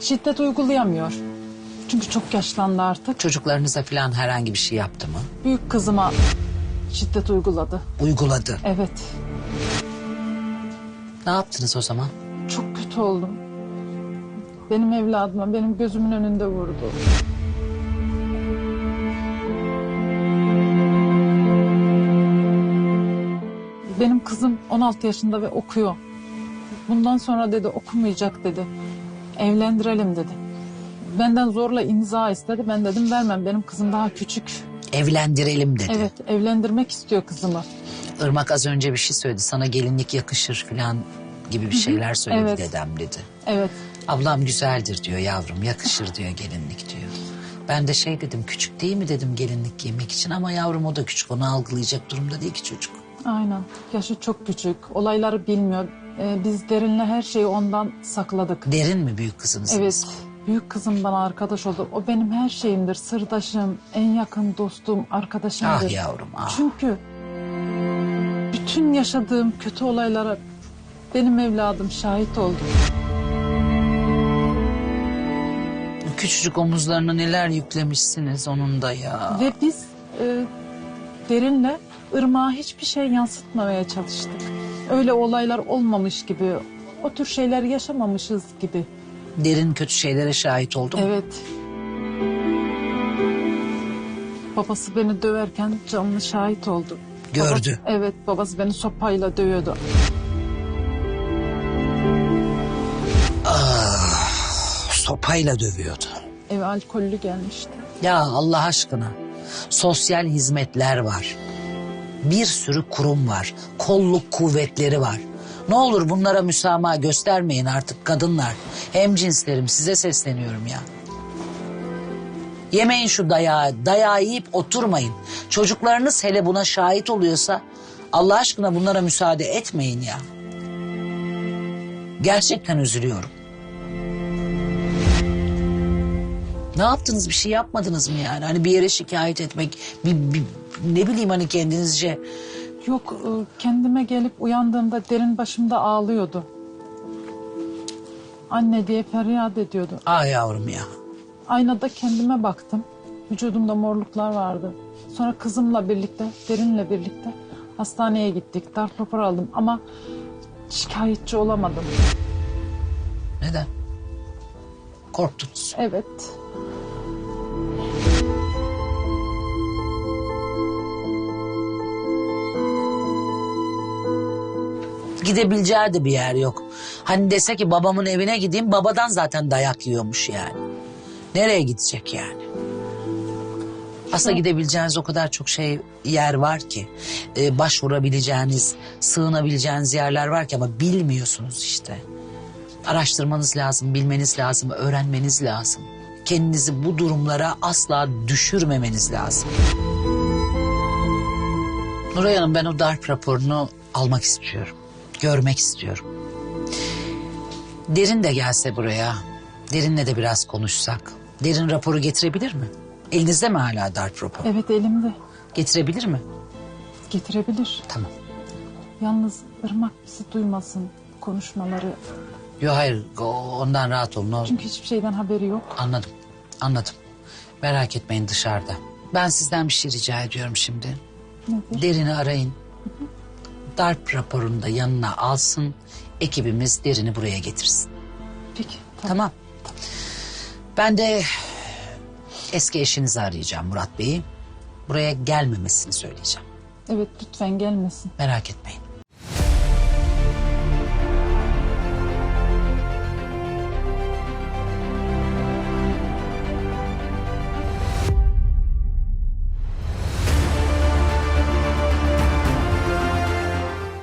Şiddet uygulayamıyor. Çünkü çok yaşlandı artık. Çocuklarınıza falan herhangi bir şey yaptı mı? Büyük kızıma şiddet uyguladı. Uyguladı. Evet. Ne yaptınız o zaman? Çok kötü oldum. Benim evladıma benim gözümün önünde vurdu. Benim kızım 16 yaşında ve okuyor. Bundan sonra dedi okumayacak dedi. Evlendirelim dedi. Benden zorla imza istedi. Ben dedim vermem benim kızım daha küçük. Evlendirelim dedi. Evet evlendirmek istiyor kızımı. Irmak az önce bir şey söyledi. Sana gelinlik yakışır falan gibi bir şeyler söyledi Evet. dedem dedi. Evet Ablam güzeldir diyor yavrum yakışır diyor gelinlik diyor. Ben de şey dedim küçük değil mi dedim gelinlik giymek için ama yavrum o da küçük onu algılayacak durumda değil ki çocuk. aynen. Yaşı çok küçük. Olayları bilmiyor. Ee, biz derinle her şeyi ondan sakladık. Derin mi büyük kızınız? Evet. Büyük kızım bana arkadaş oldu. O benim her şeyimdir. Sırdaşım, en yakın dostum, arkadaşımdır. Ah yavrum ah. Çünkü bütün yaşadığım kötü olaylara benim evladım şahit oldu. Küçücük omuzlarına neler yüklemişsiniz onun da ya. Ve biz e, derinle ırmağa hiçbir şey yansıtmamaya çalıştık. Öyle olaylar olmamış gibi, o tür şeyler yaşamamışız gibi. Derin kötü şeylere şahit oldum. Evet. Babası beni döverken canlı şahit oldu. Gördü. Babası- evet babası beni sopayla dövüyordu. Sopayla dövüyordu. Eve alkollü gelmişti. Ya Allah aşkına sosyal hizmetler var. Bir sürü kurum var. Kolluk kuvvetleri var. Ne olur bunlara müsamaha göstermeyin artık kadınlar. Hem cinslerim size sesleniyorum ya. Yemeyin şu dayağı. Dayağı yiyip oturmayın. Çocuklarınız hele buna şahit oluyorsa Allah aşkına bunlara müsaade etmeyin ya. Gerçekten üzülüyorum. Ne yaptınız bir şey yapmadınız mı yani? Hani bir yere şikayet etmek, bir, bir- ne bileyim hani kendinizce Yok e, kendime gelip uyandığımda derin başımda ağlıyordu. Anne diye feryat ediyordu. ah yavrum ya. Aynada kendime baktım. Vücudumda morluklar vardı. Sonra kızımla birlikte, derinle birlikte hastaneye gittik. Darp rapor aldım ama şikayetçi olamadım. Neden? Korktunuz. Evet. Gidebileceği de bir yer yok. Hani dese ki babamın evine gideyim babadan zaten dayak yiyormuş yani. Nereye gidecek yani? Aslında gidebileceğiniz o kadar çok şey yer var ki. Ee, başvurabileceğiniz, sığınabileceğiniz yerler var ki ama bilmiyorsunuz işte. Araştırmanız lazım, bilmeniz lazım, öğrenmeniz lazım. Kendinizi bu durumlara asla düşürmemeniz lazım. Nuray Hanım ben o darp raporunu almak istiyorum. Görmek istiyorum. Derin de gelse buraya. Derinle de biraz konuşsak. Derin raporu getirebilir mi? Elinizde mi hala darp raporu? Evet elimde. Getirebilir mi? Getirebilir. Tamam. Yalnız ırmak bizi duymasın konuşmaları. Yok hayır o- ondan rahat olun. O- Çünkü hiçbir şeyden haberi yok. Anladım. Anladım. Merak etmeyin dışarıda. Ben sizden bir şey rica ediyorum şimdi. Nedir? Derini arayın. Darp raporunu da yanına alsın. Ekibimiz derini buraya getirsin. Peki. Tamam. Tamam. Ben de eski eşinizi arayacağım Murat Bey'i. Buraya gelmemesini söyleyeceğim. Evet lütfen gelmesin. Merak etmeyin.